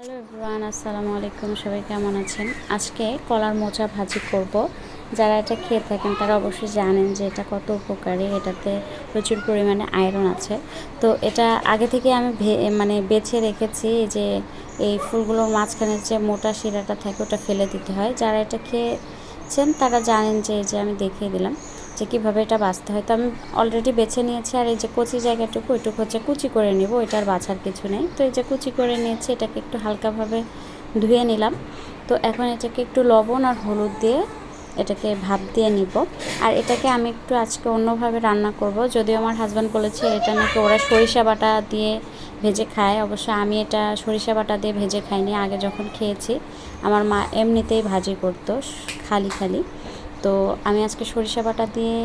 Hello everyone, আসসালামু আলাইকুম। সবাই কেমন আছেন? আজকে কলার মোচা ভাজি করব। যারা এটা খেয়ে থাকেন, তারা অবশ্যই জানেন যে এটা কত উপকারী। এটাতে প্রচুর পরিমাণে আয়রন আছে। তো এটা আগে থেকে আমি মানে বেছে রেখেছি যে এই ফুলগুলোর মাঝখানে যে মোটা শিরাটা থাকে, ওটা ফেলে দিতে হয়। যারা এটা খেয়েছেন, তারা জানেন যে এই যে আমি দেখিয়ে দিলাম। যে কীভাবে এটা বাছতে হয়। তো আমি অলরেডি বেছে নিয়েছি আর এই যে কচি জায়গাটুকু, ওইটুকু হচ্ছে কুচি করে নিব ওইটার বাছার কিছু নেই। তো এই যে কুচি করে নিয়েছি, এটাকে একটু হালকাভাবে ধুয়ে নিলাম। তো এখন এটাকে একটু লবণ আর হলুদ দিয়ে এটাকে ভাপ দিয়ে নিব। আর এটাকে আমি একটু আজকে অন্যভাবে রান্না করব। যদিও আমার হাজব্যান্ড বলেছে এটা নাকি ওরা সরিষা বাটা দিয়ে ভেজে খায়। অবশ্য আমি এটা সরিষা বাটা দিয়ে ভেজে খাইনি। আগে যখন খেয়েছি, আমার মা এমনিতেই ভাজি করতো, খালি খালি। তো আমি আজকে সরিষা বাটা দিয়ে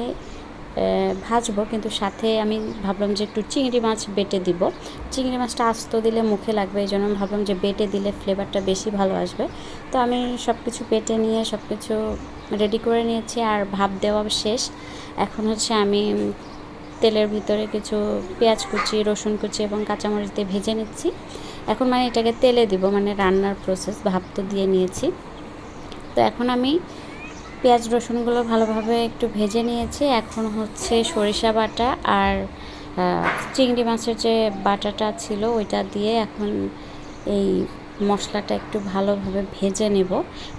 ভাজবো, কিন্তু সাথে আমি ভাবলাম যে একটু চিংড়ি মাছ বেটে দিব। চিংড়ি মাছটা আস্ত দিলে মুখে লাগবে, এই জন্য আমি ভাবলাম যে বেটে দিলে ফ্লেভারটা বেশি ভালো আসবে। তো আমি সব কিছু বেটে নিয়ে সব কিছু রেডি করে নিয়েছি, আর ভাব দেওয়া শেষ। এখন হচ্ছে আমি তেলের ভিতরে কিছু পেঁয়াজ কুচি, রসুন কুচি এবং কাঁচামরিচ দিয়ে ভেজে নিচ্ছি। এখন মানে এটাকে তেলে দিব মানে রান্নার প্রসেস ভাব তো দিয়ে নিয়েছি। তো এখন আমি পেঁয়াজ রসুনগুলো ভালোভাবে একটু ভেজে নিয়েছি। এখন হচ্ছে সরিষা বাটা আর চিংড়ি মাছের যে বাটাটা ছিল ওইটা দিয়ে এখন এই মশলাটা একটু ভালোভাবে ভেজে নেব।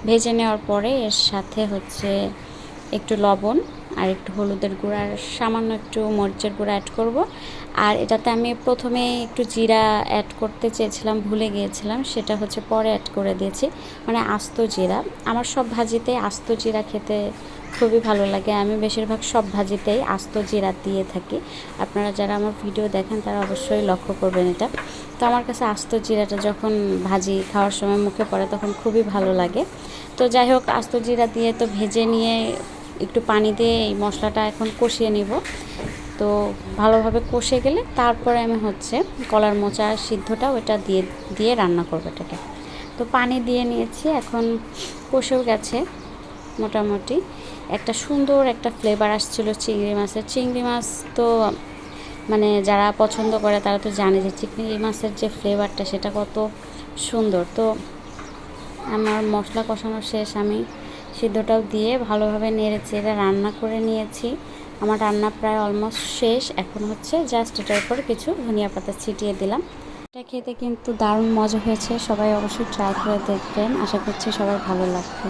ভেজে নেওয়ার পরে এর সাথে হচ্ছে একটু লবণ আর একটু হলুদের গুঁড়া সামান্য একটু মরিচের গুঁড়া অ্যাড করব। আর এটাতে আমি প্রথমে একটু জিরা অ্যাড করতে চেয়েছিলাম, ভুলে গিয়েছিলাম, সেটা হচ্ছে পরে অ্যাড করে দিয়েছি মানে আস্ত জিরা। আমার সব ভাজিতে আস্ত জিরা খেতে খুবই ভালো লাগে, আমি বেশিরভাগ সব ভাজিতেই আস্ত জিরা দিয়ে থাকি। আপনারা যারা আমার ভিডিও দেখেন, তারা অবশ্যই লক্ষ্য করবেন এটা। তো আমার কাছে আস্ত জিরাটা যখন ভাজি খাওয়ার সময় মুখে পড়ে, তখন খুবই ভালো লাগে। তো যাই হোক, আস্ত জিরা দিয়ে তো ভেজে নিয়ে একটু পানি দিয়ে এই মশলাটা এখন কষিয়ে নেব। তো ভালোভাবে কষে গেলে তারপরে আমি হচ্ছে কলার মোচা সিদ্ধটা ওটা দিয়ে দিয়ে রান্না করব এটাকে। তো পানি দিয়ে নিয়েছি, এখন কষেও গেছে মোটামুটি। একটা সুন্দর একটা ফ্লেভার আসছিল চিংড়ি মাছের। চিংড়ি মাছ তো মানে যারা পছন্দ করে তারা তো জানে যে চিংড়ি মাছের যে ফ্লেভারটা সেটা কত সুন্দর। তো আমার মশলা কষানো শেষ, আমি সিদ্ধটাও দিয়ে ভালোভাবে নেড়েছি এটা রান্না করে নিয়েছি। আমার রান্না প্রায় অলমোস্ট শেষ। এখন হচ্ছে জাস্ট এটার উপর কিছু ধনিয়া পাতা ছিটিয়ে দিলাম। এটা খেতে কিন্তু দারুণ মজা হয়েছে। সবাই অবশ্যই ট্রাই করে দেখবেন। আশা করছি সবার ভালো লাগবে।